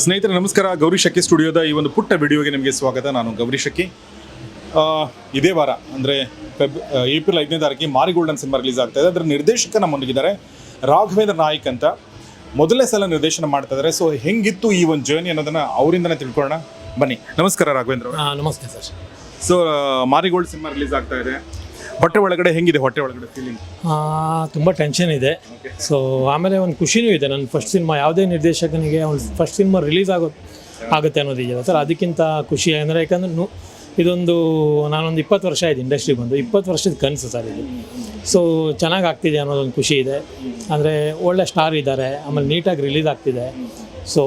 ಸ್ನೇಹಿತರೆ ನಮಸ್ಕಾರ. ಗೌರಿ ಶಕ್ಕಿ ಸ್ಟುಡಿಯೋದ ಈ ಒಂದು ಪುಟ್ಟ ವಿಡಿಯೋಗೆ ನಿಮಗೆ ಸ್ವಾಗತ. ನಾನು ಗೌರಿ ಶಕ್ಕಿ ಇದೇ ವಾರ ಅಂದರೆ ಫೆಬ್ ಏಪ್ರಿಲ್ ಐದನೇ ತಾರೀಕಿಗೆ ಮಾರಿ ಗೋಲ್ಡನ್ ಸಿನಿಮಾ ರಿಲೀಸ್ ಆಗ್ತಾ ಇದೆ. ಅದರ ನಿರ್ದೇಶಕ ನಮ್ಮೊಂದಿಗಿದ್ದಾರೆ ರಾಘವೇಂದ್ರ ನಾಯ್ಕ್ ಅಂತ. ಮೊದಲನೇ ಸಲ ನಿರ್ದೇಶನ ಮಾಡ್ತಾ ಇದ್ದಾರೆ ಸೊ ಹೆಂಗಿತ್ತು ಈ ಒಂದು ಜರ್ನಿ ಅನ್ನೋದನ್ನು ಅವರಿಂದನೇ ತಿಳ್ಕೊಳ್ಳೋಣ. ಬನ್ನಿ. ನಮಸ್ಕಾರ ರಾಘವೇಂದ್ರ. ನಮಸ್ತೆ sir. So Marigold cinema release ಆಗ್ತಾ ಇದೆ. ಹೊಟ್ಟೆ ಒಳಗಡೆ ಹೆಂಗಿದೆ, ಹೊಟ್ಟೆ ಒಳಗಡೆ ಫೀಲಿಂಗ್ ತುಂಬ ಟೆನ್ಷನ್ ಇದೆ. ಸೊ ಆಮೇಲೆ ಒಂದು ಖುಷಿನೂ ಇದೆ. ನನ್ನ ಫಸ್ಟ್ ಸಿನಿಮಾ ಯಾವುದೇ ನಿರ್ದೇಶಕನಿಗೆ ಒಂದು ಫಸ್ಟ್ ಸಿನಿಮಾ ರಿಲೀಸ್ ಆಗೋ, ಆಗುತ್ತೆ ಅನ್ನೋದಿದೆಯಲ್ಲ ಸರ್ ಅದಕ್ಕಿಂತ ಖುಷಿ ಅಂದರೆ ಯಾಕಂದ್ರೆ ನು, ಇದೊಂದು ನಾನೊಂದು ಇಪ್ಪತ್ತು ವರ್ಷ ಆಯಿತು ಇಂಡಸ್ಟ್ರಿಗೆ ಬಂದು. ಇಪ್ಪತ್ತು ವರ್ಷದ ಕನಸು ಸರ್ ಇದು. ಸೊ ಚೆನ್ನಾಗಿ ಆಗ್ತಿದೆ ಅನ್ನೋದೊಂದು ಖುಷಿ ಇದೆ. ಅಂದರೆ ಒಳ್ಳೆ ಸ್ಟಾರ್ ಇದ್ದಾರೆ. ಆಮೇಲೆ ನೀಟಾಗಿ ರಿಲೀಸ್ ಆಗ್ತಿದೆ. ಸೊ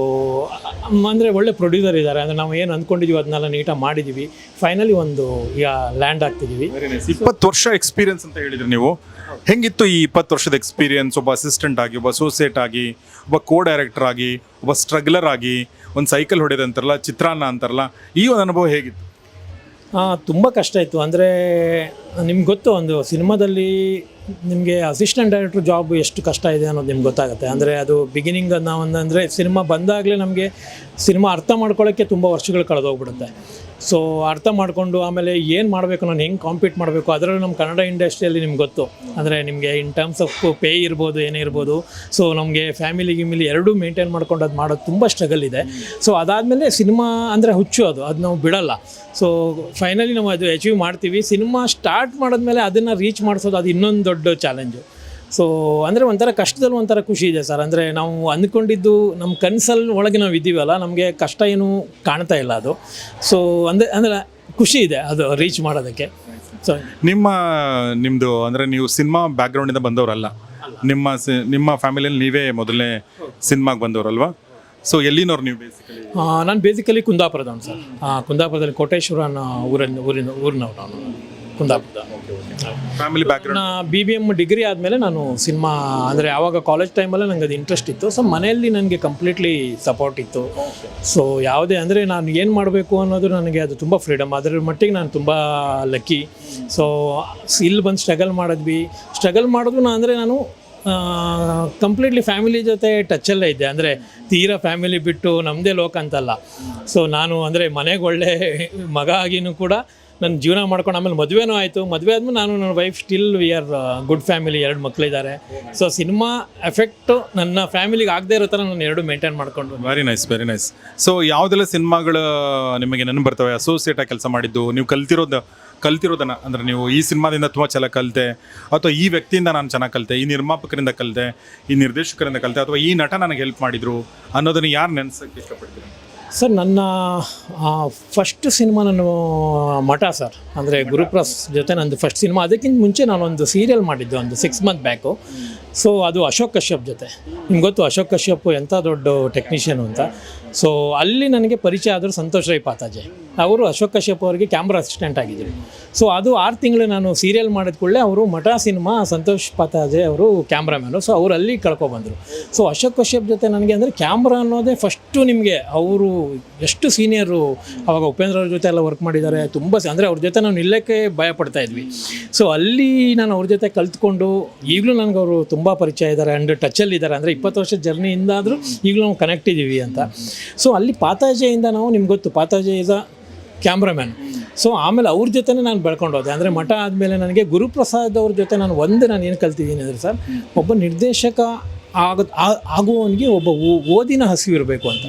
ಅಂದರೆ ಒಳ್ಳೆ ಪ್ರೊಡ್ಯೂಸರ್ ಇದ್ದಾರೆ. ಅಂದರೆ ನಾವು ಏನು ಅಂದ್ಕೊಂಡಿದ್ದೀವಿ ಅದನ್ನೆಲ್ಲ ನೀಟಾಗಿ ಮಾಡಿದ್ದೀವಿ ಫೈನಲಿ ಒಂದು ಈಗ ಲ್ಯಾಂಡ್ ಆಗ್ತಿದ್ದೀವಿ ಇಪ್ಪತ್ತು ವರ್ಷ ಎಕ್ಸ್ಪೀರಿಯನ್ಸ್ ಅಂತ ಹೇಳಿದ್ರಿ ನೀವು. ಹೆಂಗಿತ್ತು ಈ ಇಪ್ಪತ್ತು ವರ್ಷದ ಎಕ್ಸ್ಪೀರಿಯನ್ಸ್ ಒಬ್ಬ ಅಸಿಸ್ಟೆಂಟ್ ಆಗಿ ಒಬ್ಬ ಅಸೋಸಿಯೇಟ್ ಆಗಿ ಒಬ್ಬ ಕೋ ಡೈರೆಕ್ಟರ್ ಆಗಿ ಒಬ್ಬ ಸ್ಟ್ರಗ್ಲರ್ ಆಗಿ ಒಂದು ಸೈಕಲ್ ಹೊಡೆದಂತಾರಲ್ಲ ಚಿತ್ರಾನ್ನ ಅಂತಾರಲ್ಲ ಈ ಒಂದು ಅನುಭವ ಹೇಗಿತ್ತು? ತುಂಬ ಕಷ್ಟ ಇತ್ತು. ಅಂದರೆ ನಿಮ್ಗೆ ಗೊತ್ತು, ಒಂದು ಸಿನಿಮಾದಲ್ಲಿ ನಿಮಗೆ ಅಸಿಸ್ಟೆಂಟ್ ಡೈರೆಕ್ಟ್ರ್ ಜಾಬ್ ಎಷ್ಟು ಕಷ್ಟ ಇದೆ ಅನ್ನೋದು ನಿಮ್ಗೆ ಗೊತ್ತಾಗುತ್ತೆ. ಅಂದರೆ ಅದು ಬಿಗಿನಿಂಗ್ ನಾವು ಅಂದರೆ ಸಿನಿಮಾ ಬಂದಾಗಲೇ ನಮಗೆ ಸಿನಿಮಾ ಅರ್ಥ ಮಾಡ್ಕೊಳ್ಳೋಕ್ಕೆ ತುಂಬ ವರ್ಷಗಳು ಕಳೆದೋಗ್ಬಿಡುತ್ತೆ. ಸೊ ಅರ್ಥ ಮಾಡಿಕೊಂಡು ಆಮೇಲೆ ಏನು ಮಾಡಬೇಕು ನಾನು ಹೆಂಗೆ ಕಾಂಪೀಟ್ ಮಾಡಬೇಕು, ಅದರಲ್ಲೂ ನಮ್ಮ ಕನ್ನಡ ಇಂಡಸ್ಟ್ರಿಯಲ್ಲಿ ನಿಮ್ಗೆ ಗೊತ್ತು. ಅಂದರೆ ನಿಮಗೆ ಇನ್ ಟರ್ಮ್ಸ್ ಆಫ್ ಪೇ ಇರ್ಬೋದು, ಏನೇ ಇರ್ಬೋದು. ಸೊ ನಮಗೆ ಫ್ಯಾಮಿಲಿ ಗಿಮಿಲಿ ಎರಡೂ ಮೇಂಟೈನ್ ಮಾಡ್ಕೊಂಡು ಅದು ಮಾಡೋದು ತುಂಬ ಸ್ಟ್ರಗಲ್ ಇದೆ. ಸೊ ಅದಾದಮೇಲೆ ಸಿನಿಮಾ ಅಂದರೆ ಹುಚ್ಚು ಅದು ಅದು ನಾವು ಬಿಡಲ್ಲ. ಸೊ ಫೈನಲಿ ನಾವು ಅದು ಅಚೀವ್ ಮಾಡ್ತೀವಿ. ಸಿನಿಮಾ ಸ್ಟಾರ್ಟ್ ಮಾಡಿದ್ಮೇಲೆ ಅದನ್ನು ರೀಚ್ ಮಾಡಿಸೋದು ಅದು ಇನ್ನೊಂದು ದೊಡ್ಡ ಚಾಲೆಂಜು ಸೊ ಅಂದರೆ ಒಂಥರ ಕಷ್ಟದಲ್ಲಿ ಒಂಥರ ಖುಷಿ ಇದೆ ಸರ್. ಅಂದರೆ ನಾವು ಅಂದ್ಕೊಂಡಿದ್ದು ನಮ್ಮ ಕನಸಲ್ಲಿ ಒಳಗೆ ನಾವು ಇದ್ದೀವಲ್ಲ ನಮಗೆ ಕಷ್ಟ ಏನು ಕಾಣ್ತಾ ಇಲ್ಲ ಅದು. ಸೊ ಅಂದರೆ ಅಂದರೆ ಖುಷಿ ಇದೆ ಅದು ರೀಚ್ ಮಾಡೋದಕ್ಕೆ. ಸೊ ನಿಮ್ಮ ನಿಮ್ಮದು ಅಂದರೆ ನೀವು ಸಿನಿಮಾ ಬ್ಯಾಕ್ಗ್ರೌಂಡಿಂದ ಬಂದವರಲ್ಲ. ನಿಮ್ಮ ಸಿ- ನಿಮ್ಮ ಫ್ಯಾಮಿಲಿಯಲ್ಲಿ ನೀವೇ ಮೊದಲನೇ ಸಿನಿಮಾಗೆ ಬಂದವರಲ್ವಾ? ಸೊ ಎಲ್ಲಿನವ್ರು ನೀವು ಬೇಸಿಕಲಿ ನಾನು ಬೇಸಿಕಲಿ ಕುಂದಾಪುರದವನು ಸರ್. ಕುಂದಾಪುರದಲ್ಲಿ ಕೋಟೇಶ್ವರನ ಊರನ್ನು ಊರಿನ ಊರಿನ ಊರಿನವನು ನಾನು. ಕುಂದಾಪುರದ. Family background B B M degree ಆದಮೇಲೆ ನಾನು ಸಿನಿಮಾ ಅಂದರೆ ಯಾವಾಗ ಕಾಲೇಜ್ ಟೈಮಲ್ಲೇ ನನಗೆ ಅದು ಇಂಟ್ರೆಸ್ಟ್ ಇತ್ತು. ಸೊ ಮನೆಯಲ್ಲಿ ನನಗೆ ಕಂಪ್ಲೀಟ್ಲಿ ಸಪೋರ್ಟ್ ಇತ್ತು. ಸೊ ಯಾವುದೇ ಅಂದರೆ ನಾನು ಏನು ಮಾಡಬೇಕು ಅನ್ನೋದು ನನಗೆ ಅದು ತುಂಬ ಫ್ರೀಡಮ್ ಅದರ ಮಟ್ಟಿಗೆ ನಾನು ತುಂಬ ಲಕ್ಕಿ ಸೊ ಇಲ್ಲಿ ಬಂದು ಸ್ಟ್ರಗಲ್ ಮಾಡಿದ್ವಿ. ಸ್ಟ್ರಗಲ್ ಮಾಡಿದ್ರು ನಾನು ಅಂದರೆ ನಾನು ಕಂಪ್ಲೀಟ್ಲಿ ಫ್ಯಾಮಿಲಿ ಜೊತೆ ಟಚಲ್ಲೇ ಇದ್ದೆ. ಅಂದರೆ ತೀರಾ ಫ್ಯಾಮಿಲಿ ಬಿಟ್ಟು ನಮ್ಮದೇ ಲೋಕ ಅಂತಲ್ಲ. ಸೊ ನಾನು ಅಂದರೆ ಮನೆಗೆ ಒಳ್ಳೆ ಮಗ ಆಗಿನೂ ಕೂಡ ನನ್ನ ಜೀವನ ಮಾಡ್ಕೊಂಡು ಆಮೇಲೆ ಮದುವೆನೂ ಆಯಿತು. ಮದುವೆ ಆದ್ಮೇಲೆ ನಾನು ನನ್ನ wife still we are good family ಎರಡು ಮಕ್ಕಳಿದ್ದಾರೆ ಸೊ ಸಿನಿಮಾ ಎಫೆಕ್ಟು ನನ್ನ ಫ್ಯಾಮಿಲಿಗೆ ಆಗದೆ ಇರೋ ಥರ ನಾನು ಎರಡು ಮೇಂಟೈನ್ ಮಾಡ್ಕೊಂಡು very nice very nice so ಯಾವುದೆಲ್ಲ ಸಿನಿಮಾಗಳು ನಿಮಗೆ ನೆನಪು ಬರ್ತವೆ ಅಸೋಸಿಯೇಟ್ ಆಗಿ ಕೆಲಸ ಮಾಡಿದ್ದು, ನೀವು ಕಲ್ತಿರೋದು, ಕಲ್ತಿರೋದನ್ನ, ಅಂದ್ರೆ ನೀವು ಈ ಸಿನಿಮಾದಿಂದ ತುಂಬ ಚೆನ್ನಾಗಿ ಕಲಿತೆ, ಅಥವಾ ಈ ವ್ಯಕ್ತಿಯಿಂದ ನಾನು ಚೆನ್ನಾಗಿ ಕಲಿತೆ, ಈ ನಿರ್ಮಾಪಕರಿಂದ ಕಲಿತೆ, ಈ ನಿರ್ದೇಶಕರಿಂದ ಕಲಿತೆ, ಅಥವಾ ಈ ನಟ ನನಗೆ ಹೆಲ್ಪ್ ಮಾಡಿದರು ಅನ್ನೋದನ್ನು ಯಾರು ನೆನೆಸೋಕ್ಕೆ ಇಷ್ಟಪಡ್ತೀನಿ ಸರ್, ನನ್ನ ಫಸ್ಟ್ ಸಿನಿಮಾ ನಾನು ಮಠ ಸರ್. ಅಂದರೆ ಗುರುಪ್ರಸ್ ಜೊತೆ ನಂದು ಫಸ್ಟ್ ಸಿನಿಮಾ ಅದಕ್ಕಿಂತ ಮುಂಚೆ ನಾನೊಂದು ಸೀರಿಯಲ್ ಮಾಡಿದ್ದೆ, ಒಂದು ಸಿಕ್ಸ್ ಮಂತ್ ಬ್ಯಾಕು ಸೊ ಅದು ಅಶೋಕ್ ಕಶ್ಯಪ್ ಜೊತೆ. ನಿಮ್ಗೆ ಗೊತ್ತು, ಅಶೋಕ್ ಕಶ್ಯಪ್ ಎಂಥ ದೊಡ್ಡ ಟೆಕ್ನಿಷಿಯನ್ ಅಂತ. ಸೊ ಅಲ್ಲಿ ನನಗೆ ಪರಿಚಯ ಆದರೂ ಸಂತೋಷ್ ರೈ ಪಾತಾಜೆ. ಅವರು ಅಶೋಕ್ ಕಶ್ಯಪ್ ಅವರಿಗೆ ಕ್ಯಾಮ್ರಾ ಅಸಿಸ್ಟೆಂಟ್ ಆಗಿದ್ದರು ಸೊ ಅದು ಆರು ತಿಂಗಳು ನಾನು ಸೀರಿಯಲ್ ಮಾಡಿದ ಕೂಡಲೇ ಅವರು ಮಠ ಸಿನಿಮಾ ಸಂತೋಷ್ ಪಾತಾಜೆ ಅವರು ಕ್ಯಾಮ್ರಾಮ್ಯಾನು ಸೊ ಅವರು ಅಲ್ಲಿ ಕಳ್ಕೊಬಂದರು ಸೊ ಅಶೋಕ್ ಕಶ್ಯಪ್ ಜೊತೆ ನನಗೆ ಅಂದರೆ ಕ್ಯಾಮ್ರಾ ಅನ್ನೋದೇ ಫಸ್ಟು ನಿಮಗೆ ಅವರು ಎಷ್ಟು ಸೀನಿಯರು ಅವಾಗ ಉಪೇಂದ್ರ ಅವ್ರ ಜೊತೆ ಎಲ್ಲ ವರ್ಕ್ ಮಾಡಿದ್ದಾರೆ, ತುಂಬ ಅಂದರೆ ಅವ್ರ ಜೊತೆ ನಾವು ನಿಲ್ಲಕ್ಕೆ ಭಯ ಪಡ್ತಾ ಇದ್ವಿ. ಸೊ ಅಲ್ಲಿ ನಾನು ಅವ್ರ ಜೊತೆ ಕಲ್ತ್ಕೊಂಡು ಈಗಲೂ ನನಗೆ ಅವರು ತುಂಬ ಪರಿಚಯ ಇದ್ದಾರೆ ಆ್ಯಂಡ್ ಟಚಲ್ಲಿ ಇದ್ದಾರೆ. ಅಂದರೆ ಇಪ್ಪತ್ತು ವರ್ಷದ ಜರ್ನಿಯಿಂದಾದರೂ ಈಗಲೂ ನಾವು ಕನೆಕ್ಟ್ ಇದ್ದೀವಿ ಅಂತ. ಸೊ ಅಲ್ಲಿ ಪಾತಾಜೆಯಿಂದ ನಾವು ನಿಮ್ಗೆ ಗೊತ್ತು Pathaje is a cameraman so ಆಮೇಲೆ ಅವ್ರ ಜೊತೆನೇ ನಾನು ಬೆಳ್ಕೊಂಡು ಹೋದೆ. ಅಂದರೆ ಮಠ ಆದಮೇಲೆ ನನಗೆ ಗುರುಪ್ರಸಾದ್ ಅವ್ರ ಜೊತೆ ನಾನು ಒಂದು ನಾನು ಏನು ಕಲ್ತಿದ್ದೀನಿ ಅಂದರೆ ಸರ್, ಒಬ್ಬ ನಿರ್ದೇಶಕ ಆಗ ಆಗುವವನಿಗೆ ಒಬ್ಬ ಓದಿನ ಹಸಿವು ಇರಬೇಕು ಅಂತ.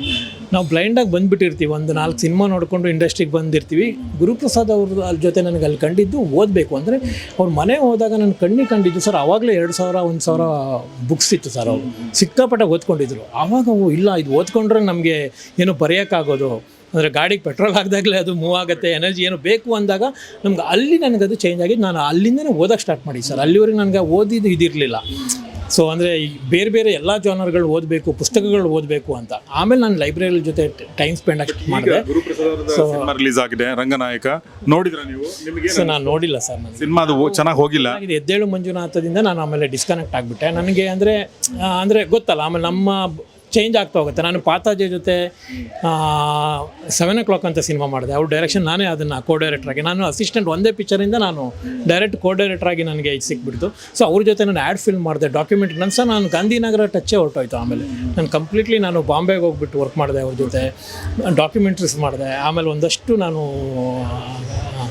ನಾವು ಬ್ಲೈಂಡಾಗಿ ಬಂದುಬಿಟ್ಟಿರ್ತೀವಿ, ಒಂದು ನಾಲ್ಕು ಸಿನಿಮಾ ನೋಡಿಕೊಂಡು ಇಂಡಸ್ಟ್ರಿಗೆ ಬಂದಿರ್ತೀವಿ. ಗುರುಪ್ರಸಾದ್ ಅವ್ರ ಅದ್ರ ಜೊತೆ ನನಗೆ ಅಲ್ಲಿ ಕಂಡಿದ್ದು ಓದಬೇಕು. ಅಂದರೆ ಅವ್ರ ಮನೆ ಹೋದಾಗ ನನ್ನ ಕಣ್ಣಿಗೆ ಕಂಡಿದ್ದು, ಸರ್ ಆವಾಗಲೇ ಎರಡು ಸಾವಿರ, ಒಂದು ಸಾವಿರ ಬುಕ್ಸ್ ಇತ್ತು ಸರ್ ಅವರು. ಸಿಕ್ಕಾಪಟ್ಟೆ ಓದ್ಕೊಂಡಿದ್ರು. ಆವಾಗ ಅವು ಇಲ್ಲ, ಇದು ಓದ್ಕೊಂಡ್ರೆ ನಮಗೆ ಏನು ಬರೆಯೋಕ್ಕಾಗೋದು. ಅಂದರೆ ಗಾಡಿಗೆ ಪೆಟ್ರೋಲ್ ಹಾಕಿದಾಗಲೇ ಅದು ಮೂವ್ ಆಗುತ್ತೆ ಎನರ್ಜಿ ಏನು ಬೇಕು ಅಂದಾಗ ನಮ್ಗೆ ಅಲ್ಲಿ ನನಗದು ಚೇಂಜ್ ಆಗಿದ್ದು, ನಾನು ಅಲ್ಲಿಂದನೇ ಓದೋಕ್ಕೆ ಸ್ಟಾರ್ಟ್ ಮಾಡಿ ಸರ್. ಅಲ್ಲಿವರೆಗೆ ನನಗೆ ಓದಿದ್ದು ಇದಿರಲಿಲ್ಲ. ಸೊ ಅಂದರೆ ಬೇರೆ ಬೇರೆ ಎಲ್ಲ ಜಾನರ್ಗಳು ಓದಬೇಕು ಪುಸ್ತಕಗಳು ಓದಬೇಕು ಅಂತ. ಆಮೇಲೆ ನಾನು ಲೈಬ್ರರಿ ಜೊತೆ ಟೈಮ್ ಸ್ಪೆಂಡ್ ಆಗಿ ಮಾಡಿದೆ. ಸೊ ರಿಲೀಸ್ ಆಗಿದೆ ರಂಗನಾಯಕ. ನೋಡಿದ್ರ ನೀವು? ನಿಮಗೆ ಸೊ ನಾನು ನೋಡಿಲ್ಲ ಸರ್ ನಾನು ಸಿನಿಮಾ ಅದು ಚೆನ್ನಾಗಿ ಹೋಗಿಲ್ಲ? ಇದು ಎದ್ದೇಳು ಮಂಜುನಾಥದಿಂದ ನಾನು ಆಮೇಲೆ ಡಿಸ್ಕನೆಕ್ಟ್ ಆಗಿಬಿಟ್ಟೆ. ನನಗೆ ಅಂದರೆ ಅಂದರೆ ಗೊತ್ತಲ್ಲ ಆಮೇಲೆ ನಮ್ಮ ಚೇಂಜ್ ಆಗ್ತಾ ಹೋಗುತ್ತೆ. ನಾನು ಪಾತಾಜಿ ಜೊತೆ ಸೆವೆನ್ ಓ ಕ್ಲಾಕ್ ಅಂತ ಸಿನಿಮಾ ಮಾಡಿದೆ. ಅವ್ರ ಡೈರೆಕ್ಷನ್ ನಾನೇ ಅದನ್ನು ಕೋ ಆಗಿ, ನಾನು ಅಸಿಸ್ಟೆಂಟ್ ಒಂದೇ ಪಿಕ್ಚರಿಂದ ನಾನು ಡೈರೆಕ್ಟ್ ಕೋ ಡೈರೆಕ್ಟರ್ ಆಗಿ ನನಗೆ ಇದು ಸಿಕ್ಬಿಡ್ತು. ಸೊ ಅವ್ರ ಜೊತೆ ನಾನು ಆ್ಯಡ್ ಫಿಲ್ಮ್ ಮಾಡಿದೆ ಡಾಕ್ಯುಮೆಂಟ್ ನನ್ನ ಸಹ ನಾನು ಗಾಂಧಿನಗರ ಟಚ್ಚೇ ಹೊರಟೋಯ್ತು ಆಮೇಲೆ. ನಾನು ಕಂಪ್ಲೀಟ್ಲಿ ನಾನು ಬಾಂಬೆಗೆ ಹೋಗ್ಬಿಟ್ಟು ವರ್ಕ್ ಮಾಡಿದೆ ಅವ್ರ ಜೊತೆ ಡಾಕ್ಯುಮೆಂಟ್ರೀಸ್ ಮಾಡಿದೆ. ಆಮೇಲೆ ಒಂದಷ್ಟು ನಾನು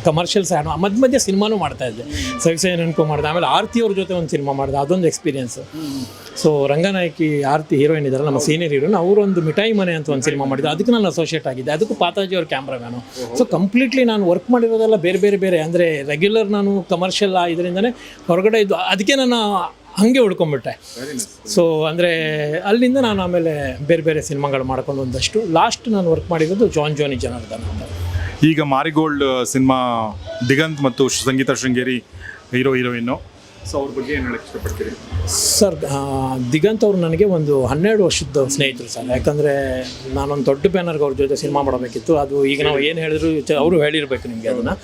ಕಮರ್ಷಿಯಲ್ಸ್ ಮಧ್ಯ ಮಧ್ಯೆ ಸಿನಿಮಾನೂ ಮಾಡ್ತಾ ಇದ್ದೆ. ಸವಿಸೆ ನೆನಪು ಮಾಡಿದೆ ಆಮೇಲೆ ಆರತಿ ಅವ್ರ ಜೊತೆ ಒಂದು ಸಿನಿಮಾ ಮಾಡಿದೆ, ಅದೊಂದು experience so Ranganayaki, Aarati heroine ಇದ್ದಾರೆ ನಮ್ಮ ಸೀನಿಯರ್ ಹೀರೋಯಿನ್ ಅವರೊಂದು ಮಿಠಾಯಿ ಮನೆ ಅಂತ ಒಂದು ಸಿನಿಮಾ ಮಾಡಿದ್ದು ಅದಕ್ಕೆ ನಾನು ಅಸೋಸಿಯೇಟ್ ಆಗಿದ್ದೆ. ಅದಕ್ಕೂ ಪಾತಾಜಿ ಅವ್ರ ಕ್ಯಾಮ್ರಾಮ್ಯಾನು ಸೊ ಕಂಪ್ಲೀಟ್ಲಿ ನಾನು ವರ್ಕ್ ಮಾಡಿರೋದೆಲ್ಲ ಬೇರೆ ಬೇರೆ ಬೇರೆ. ಅಂದರೆ ರೆಗ್ಯುಲರ್ ನಾನು ಕಮರ್ಷಿಯಲ್ ಇದರಿಂದನೇ ಹೊರಗಡೆ ಇದ್ದು, ಅದಕ್ಕೆ ನಾನು ಹಾಗೆ ಉಳ್ಕೊಂಡ್ಬಿಟ್ಟೆ ಸೊ ಅಂದರೆ ಅಲ್ಲಿಂದ ನಾನು ಆಮೇಲೆ ಬೇರೆ ಬೇರೆ ಸಿನಿಮಾಗಳು ಮಾಡ್ಕೊಂಡು ಒಂದಷ್ಟು ಲಾಸ್ಟ್ ನಾನು ವರ್ಕ್ ಮಾಡಿರೋದು ಜಾನ್ ಜೋನಿ ಜನಾರ್ದನ್ ಅಂತ. ಈಗ ಮಾರಿಗೋಲ್ಡ್ ಸಿನಿಮಾ ದಿಗಂತ್ ಮತ್ತು Sangeetha Sringeri hero, heroine. So ಅವ್ರ ಬಗ್ಗೆ ಏನು ಹೇಳಕ್ಕೆ ಇಷ್ಟಪಡ್ತೀರಿ? ಸರ್ ದಿಗಂತ್ ಅವರು ನನಗೆ ಒಂದು ಹನ್ನೆರಡು ವರ್ಷದ ಸ್ನೇಹಿತರು ಸರ್. ಯಾಕಂದರೆ ನಾನೊಂದು ದೊಡ್ಡ ಬ್ಯಾನರ್ಗೆ ಅವ್ರ ಜೊತೆ ಸಿನಿಮಾ ಮಾಡಬೇಕಿತ್ತು. ಅದು ಈಗ ನಾವು ಏನು ಹೇಳಿದ್ರು ಅವರು ಹೇಳಿರಬೇಕು ನಿಮಗೆ ಅದನ್ನು.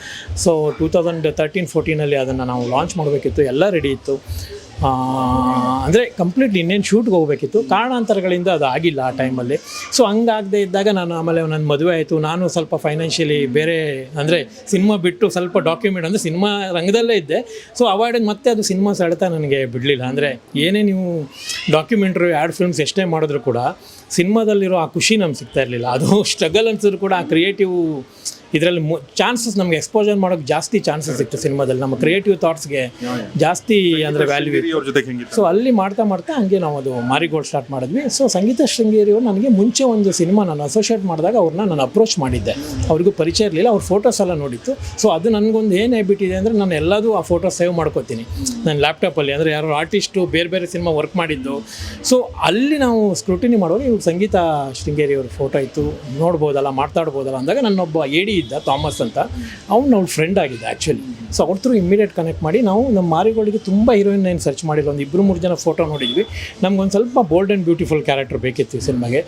ಸೊ ಟೂ ತೌಸಂಡ್ ತರ್ಟೀನ್ ಫೋರ್ಟೀನಲ್ಲಿ ಅದನ್ನು ನಾವು ಲಾಂಚ್ ಮಾಡಬೇಕಿತ್ತು. ಎಲ್ಲ ರೆಡಿ ಇತ್ತು. ಅಂದರೆ ಕಂಪ್ಲೀಟ್ಲಿ ಇನ್ನೇನು ಶೂಟ್ಗೆ ಹೋಗಬೇಕಿತ್ತು. ಕಾರಣಾಂತರಗಳಿಂದ ಅದು ಆಗಿಲ್ಲ ಆ ಟೈಮಲ್ಲಿ ಸೊ ಹಂಗಾಗದೇ ಇದ್ದಾಗ ನಾನು ಆಮೇಲೆ ನನ್ನ ಮದುವೆ ಆಯಿತು. ನಾನು ಸ್ವಲ್ಪ ಫೈನಾನ್ಷಿಯಲಿ ಬೇರೆ, ಅಂದರೆ ಸಿನಿಮಾ ಬಿಟ್ಟು ಸ್ವಲ್ಪ ಡಾಕ್ಯುಮೆಂಟ್ ಅಂದರೆ ಸಿನಿಮಾ ರಂಗದಲ್ಲೇ ಇದ್ದೆ. ಸೊ ಅವಾಯ್ಡ್ ಮತ್ತೆ ಅದು ಸಿನಿಮಾ ಸೆಳೆತ ನನಗೆ ಬಿಡಲಿಲ್ಲ. ಅಂದರೆ ಏನೇ ನೀವು ಡಾಕ್ಯುಮೆಂಟ್ರಿ ಆ್ಯಡ್ ಫಿಲ್ಮ್ಸ್ ಎಷ್ಟೇ ಮಾಡಿದ್ರು ಕೂಡ ಸಿನಿಮಾದಲ್ಲಿರೋ ಆ ಖುಷಿ ನಮ್ಗೆ ಸಿಗ್ತಾ ಇರಲಿಲ್ಲ. ಅದು ಸ್ಟ್ರಗಲ್ ಅನ್ಸಿದ್ರು ಕೂಡ ಆ ಕ್ರಿಯೇಟಿವ್ ಇದರಲ್ಲಿ ಚಾನ್ಸಸ್ ನಮಗೆ ಎಕ್ಸ್ಪೋಜರ್ ಮಾಡೋಕ್ಕೆ ಜಾಸ್ತಿ ಚಾನ್ಸಸ್ ಸಿಕ್ತು ಸಿನಿಮಾದಲ್ಲಿ. ನಮ್ಮ ಕ್ರಿಯೇಟಿವ್ ಥಾಟ್ಸ್ಗೆ ಜಾಸ್ತಿ ಅಂದರೆ ವ್ಯಾಲ್ಯೂ ಸೊ ಅಲ್ಲಿ ಮಾಡ್ತಾ ಮಾಡ್ತಾ ಹಂಗೆ ನಾವು ಅದು ಮಾರಿಗೋಲ್ಡ್ ಸ್ಟಾರ್ಟ್ ಮಾಡಿದ್ವಿ. ಸೊ ಸಂಗೀತ ಶೃಂಗೇರಿ ಅವರು ನನಗೆ ಮುಂಚೆ ಒಂದು ಸಿನಿಮಾ ನಾನು ಅಸೋಸಿಯೇಟ್ ಮಾಡಿದಾಗ ಅವ್ರನ್ನ ನಾನು ಅಪ್ರೋಚ್ ಮಾಡಿದ್ದೆ. ಅವ್ರಿಗೂ ಪರಿಚಯ ಇರಲಿಲ್ಲ. ಅವ್ರ ಫೋಟೋಸ್ ಎಲ್ಲ ನೋಡಿತ್ತು. ಸೊ ಅದು ನನಗೊಂದು ಏನು ಹ್ಯಾಬಿಟ್ ಇದೆ ಅಂದರೆ ನಾನು ಎಲ್ಲದೂ ಆ ಫೋಟೋ ಸೇವ್ ಮಾಡ್ಕೋತೀನಿ. ನನ್ನ ಲ್ಯಾಪ್ಟಾಪಲ್ಲಿ ಅಂದರೆ ಯಾರು ಆರ್ಟಿಸ್ಟು ಬೇರೆ ಬೇರೆ ಸಿನಿಮಾ ವರ್ಕ್ ಮಾಡಿದ್ದು. ಸೊ ಅಲ್ಲಿ ನಾವು ಸ್ಕ್ರೂಟಿನಿ ಮಾಡುವಾಗ ಇವ್ರು ಸಂಗೀತ ಶೃಂಗೇರಿಯವ್ರ ಫೋಟೋ ಇತ್ತು ನೋಡ್ಬೋದಲ್ಲ, ಮಾತಾಡ್ಬೋದಲ್ಲ ಅಂದಾಗ ನನ್ನೊಬ್ಬ ಎ ಡಿ ಇದ್ದ ಥಾಮಸ್ ಅಂತ. ಅವ್ನು ಅವ್ಳ ಫ್ರೆಂಡ್ ಆಗಿದ್ದ ಆ್ಯಕ್ಚುಲಿ ಸೊ ಅವ್ರ ಥ್ರೂ ಇಮಿಡಿಯೇಟ್ ಕನೆಕ್ಟ್ ಮಾಡಿ ನಾವು ನಮ್ಮ ಮಾರಿಗಳಿಗೆ ತುಂಬ ಹೀರೋಯಿನ್ ಏನು ಸರ್ಚ್ ಮಾಡಿಲ್ಲ. ಒಂದು ಇಬ್ಬರು ಮೂರು ಜನ ಫೋಟೋ ನೋಡಿದ್ವಿ. ನಮ್ಗೊಂದು ಸ್ವಲ್ಪ ಬೋಲ್ಡ್ ಆ್ಯಂಡ್ ಬ್ಯೂಟಿಫುಲ್ ಕ್ಯಾರೆಕ್ಟರ್ ಬೇಕಿತ್ತು ಸಿನಿಮಾಗೆ.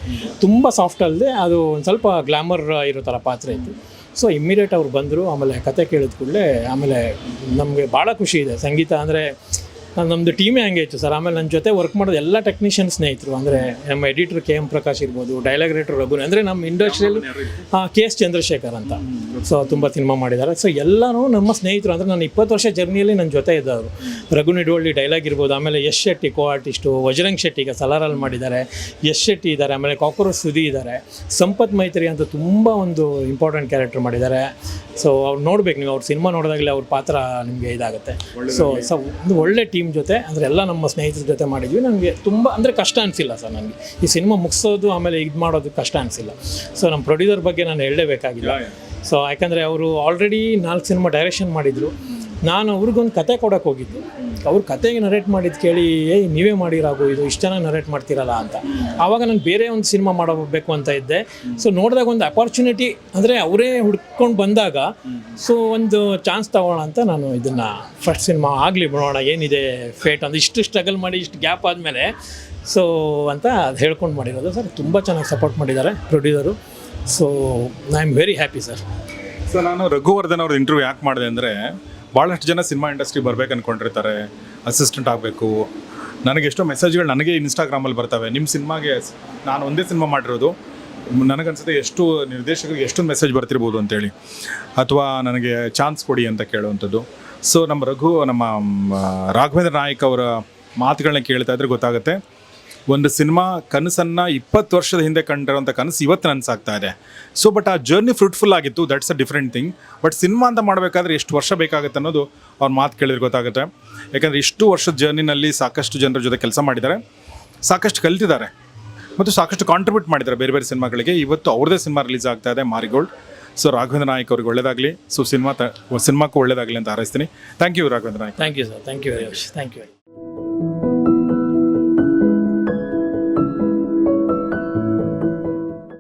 ತುಂಬ ಸಾಫ್ಟ್ ಅಲ್ಲದೆ ಅದು ಒಂದು ಸ್ವಲ್ಪ ಗ್ಲಾಮರ್ ಇರೋ ಥರ ಪಾತ್ರ ಇತ್ತು. ಸೊ ಇಮ್ಮಿಡಿಯೇಟ್ ಅವ್ರು ಬಂದರು, ಆಮೇಲೆ ಕತೆ ಕೇಳಿದ ಕೂಡಲೇ ಆಮೇಲೆ ನಮಗೆ ಭಾಳ ಖುಷಿ ಇದೆ. ಸಂಗೀತ ಅಂದರೆ ನಮ್ಮದು ಟೀಮೇ ಹಂಗೆ ಇತ್ತು ಸರ್ ಆಮೇಲೆ ನನ್ನ ಜೊತೆ ವರ್ಕ್ ಮಾಡೋದು ಎಲ್ಲ ಟೆಕ್ನಿಷಿಯನ್ ಸ್ನೇಹಿತರು ಅಂದರೆ ನಮ್ಮ ಎಡಿಟರ್ ಕೆ ಎಂ ಪ್ರಕಾಶ್ ಇರ್ಬೋದು ಡೈಲಾಗ್ ರೈಟರ್ ರಘು ಅಂದರೆ ನಮ್ಮ ಇಂಡಸ್ಟ್ರಿಯಲ್ಲಿ ಕೆ ಎಸ್ ಚಂದ್ರಶೇಖರ್ ಅಂತ. ಸೊ ತುಂಬ ಸಿನಿಮಾ ಮಾಡಿದ್ದಾರೆ. ಸೊ ಎಲ್ಲರೂ ನಮ್ಮ ಸ್ನೇಹಿತರು. ಅಂದರೆ ನಾನು ಇಪ್ಪತ್ತು ವರ್ಷ ಜರ್ನಿಯಲ್ಲಿ ನನ್ನ ಜೊತೆ ಇದ್ದವರು. ರಘು ನಿಡೋಳ್ಳಿ ಡೈಲಾಗ್ ಇರ್ಬೋದು ಆಮೇಲೆ ಯಶ್ ಶೆಟ್ಟಿ ಕೋ ಆರ್ಟಿಸ್ಟು ವಜರಂಗ್ ಶೆಟ್ಟಿ ಈಗ ಸಲಾರಲ್ಲಿ ಮಾಡಿದ್ದಾರೆ. ಯಶ್ ಶೆಟ್ಟಿ ಇದ್ದಾರೆ ಆಮೇಲೆ ಕಾಕ್ರೋಚ್ ಸುದಿ ಇದ್ದಾರೆ. ಸಂಪತ್ ಮೈತ್ರಿ ಅಂತ ತುಂಬ ಒಂದು ಇಂಪಾರ್ಟೆಂಟ್ ಕ್ಯಾರೆಕ್ಟರ್ ಮಾಡಿದ್ದಾರೆ. ಸೊ ಅವ್ರು ನೋಡ್ಬೇಕು ನೀವು ಅವ್ರ ಸಿನಿಮಾ ನೋಡಿದಾಗಲೇ ಅವ್ರ ಪಾತ್ರ ನಿಮಗೆ ಇದಾಗುತ್ತೆ. ಸೊ ಸೊ ಒಂದು ಒಳ್ಳೆ ಟೀಮ್ ಜೊತೆ ಅಂದರೆ ಎಲ್ಲ ನಮ್ಮ ಸ್ನೇಹಿತರ ಜೊತೆ ಮಾಡಿದ್ವಿ ನನಗೆ ತುಂಬ ಅಂದರೆ ಕಷ್ಟ ಅನಿಸಿಲ್ಲ ಸರ್ ನನಗೆ ಈ ಸಿನಿಮಾ ಮುಗಿಸೋದು ಆಮೇಲೆ ಇದು ಮಾಡೋದು ಕಷ್ಟ ಅನಿಸಿಲ್ಲ. ಸೊ ನಮ್ಮ ಪ್ರೊಡ್ಯೂಸರ್ ಬಗ್ಗೆ ನಾನು ಹೇಳಲೇಬೇಕಾಗಿಲ್ಲ. ಸೊ ಯಾಕಂದರೆ ಅವರು ಆಲ್ರೆಡಿ ನಾಲ್ಕು ಸಿನಿಮಾ ಡೈರೆಕ್ಷನ್ ಮಾಡಿದರು. ನಾನು ಅವ್ರಿಗೊಂದು ಕತೆ ಕೊಡೋಕೆ ಹೋಗಿದ್ದು. ಅವ್ರ ಕತೆಗೆ ನರೇಟ್ ಮಾಡಿದ್ದು ಕೇಳಿ, ಏಯ್, ನೀವೇ ಮಾಡಿರಾಗು ಇದು ಇಷ್ಟು ಚೆನ್ನಾಗಿ ನರೇಟ್ ಮಾಡ್ತೀರಲ್ಲ ಅಂತ. ಆವಾಗ ನಾನು ಬೇರೆ ಒಂದು ಸಿನಿಮಾ ಮಾಡಬೇಕು ಅಂತ ಇದ್ದೆ. ಸೊ ನೋಡಿದಾಗ ಒಂದು ಅಪಾರ್ಚುನಿಟಿ ಅಂದರೆ ಅವರೇ ಹುಡ್ಕೊಂಡು ಬಂದಾಗ ಸೊ ಒಂದು ಚಾನ್ಸ್ ತಗೋಣ ಅಂತ ನಾನು ಇದನ್ನು ಫಸ್ಟ್ ಸಿನಿಮಾ ಆಗಲಿ ಬಿಡೋಣ, ಏನಿದೆ ಫೇಟ್ ಅಂತ. ಇಷ್ಟು ಸ್ಟ್ರಗಲ್ ಮಾಡಿ, ಇಷ್ಟು ಗ್ಯಾಪ್ ಆದಮೇಲೆ ಸೊ ಅಂತ ಅದು ಹೇಳ್ಕೊಂಡು ಮಾಡಿರೋದು. ಸರ್ ತುಂಬ ಚೆನ್ನಾಗಿ ಸಪೋರ್ಟ್ ಮಾಡಿದ್ದಾರೆ producer so I am very happy sir so ನಾನು ರಘುವರ್ಧನ್ ಅವ್ರದ್ದು ಇಂಟರ್ವ್ಯೂ ಯಾಕೆ ಮಾಡಿದೆ ಅಂದರೆ ಭಾಳಷ್ಟು ಜನ ಸಿನಿಮಾ ಇಂಡಸ್ಟ್ರಿ ಬರ್ಬೇಕು ಅನ್ಕೊಂಡಿರ್ತಾರೆ ಅಸಿಸ್ಟೆಂಟ್ ಆಗಬೇಕು. ನನಗೆ ಎಷ್ಟೋ ಮೆಸೇಜ್ಗಳು ನನಗೆ ಇನ್ಸ್ಟಾಗ್ರಾಮಲ್ಲಿ ಬರ್ತವೆ. ನಿಮ್ಮ ಸಿನಿಮಾಗೆ ನಾನು ಒಂದೇ ಸಿನಿಮಾ ಮಾಡಿರೋದು. ನನಗನ್ಸುತ್ತೆ ಎಷ್ಟು ನಿರ್ದೇಶಕರಿಗೆ ಎಷ್ಟೊಂದು ಮೆಸೇಜ್ ಬರ್ತಿರ್ಬೋದು ಅಂತೇಳಿ. ಅಥವಾ ನನಗೆ ಚಾನ್ಸ್ ಕೊಡಿ ಅಂತ ಕೇಳುವಂಥದ್ದು. ಸೊ ನಮ್ಮ ರಘು, ನಮ್ಮ ರಾಘವೇಂದ್ರ ನಾಯಕ್ ಅವರ ಮಾತುಗಳನ್ನ ಕೇಳ್ತಾ ಇದ್ರೆ ಗೊತ್ತಾಗುತ್ತೆ. ಒಂದು ಸಿನಿಮಾ ಕನಸನ್ನು ಇಪ್ಪತ್ತು ವರ್ಷದ ಹಿಂದೆ ಕಂಡಿರೋಂಥ ಕನಸು ಇವತ್ತು ನನಸಾಗ್ತಾ ಇದೆ. ಸೊ ಬಟ್ ಆ ಜರ್ನಿ ಫ್ರೂಟ್ಫುಲ್ ಆಗಿತ್ತು. That's a different thing but cinema ಅಂತ ಮಾಡಬೇಕಾದ್ರೆ ಎಷ್ಟು ವರ್ಷ ಬೇಕಾಗುತ್ತೆ ಅನ್ನೋದು ಅವ್ರ ಮಾತು ಕೇಳಿದ್ರೆ ಗೊತ್ತಾಗುತ್ತೆ. ಯಾಕಂದರೆ ಇಷ್ಟು ವರ್ಷದ ಜರ್ನಿನಲ್ಲಿ ಸಾಕಷ್ಟು ಜನರ ಜೊತೆ ಕೆಲಸ ಮಾಡಿದ್ದಾರೆ. ಸಾಕಷ್ಟು ಕಲ್ತಿದ್ದಾರೆ. ಮತ್ತು ಸಾಕಷ್ಟು ಕಾಂಟ್ರಿಬ್ಯೂಟ್ ಮಾಡಿದ್ದಾರೆ ಬೇರೆ ಬೇರೆ ಸಿನಿಮಾಗಳಿಗೆ. ಇವತ್ತು ಅವ್ರದೇ ಸಿನಿಮಾ ರಿಲೀಸ್ ಆಗ್ತಾ ಇದೆ, ಮಾರಿಗೋಲ್ಡ್. ಸೊ ರಾಘವೇಂದ್ರ ನಾಯಕ್ ಅವ್ರಿಗೆ ಒಳ್ಳೇದಾಗಲಿ. ಸೊ ಸಿನಿಮಾ ತ ಸಿನಿಮಾಕ್ಕೂ ಒಳ್ಳೇದಾಗಲಿ ಅಂತ ಹಾರೈಸ್ತೀನಿ. Thank you Raghavendra Nayak. Thank you sir thank you very much thank you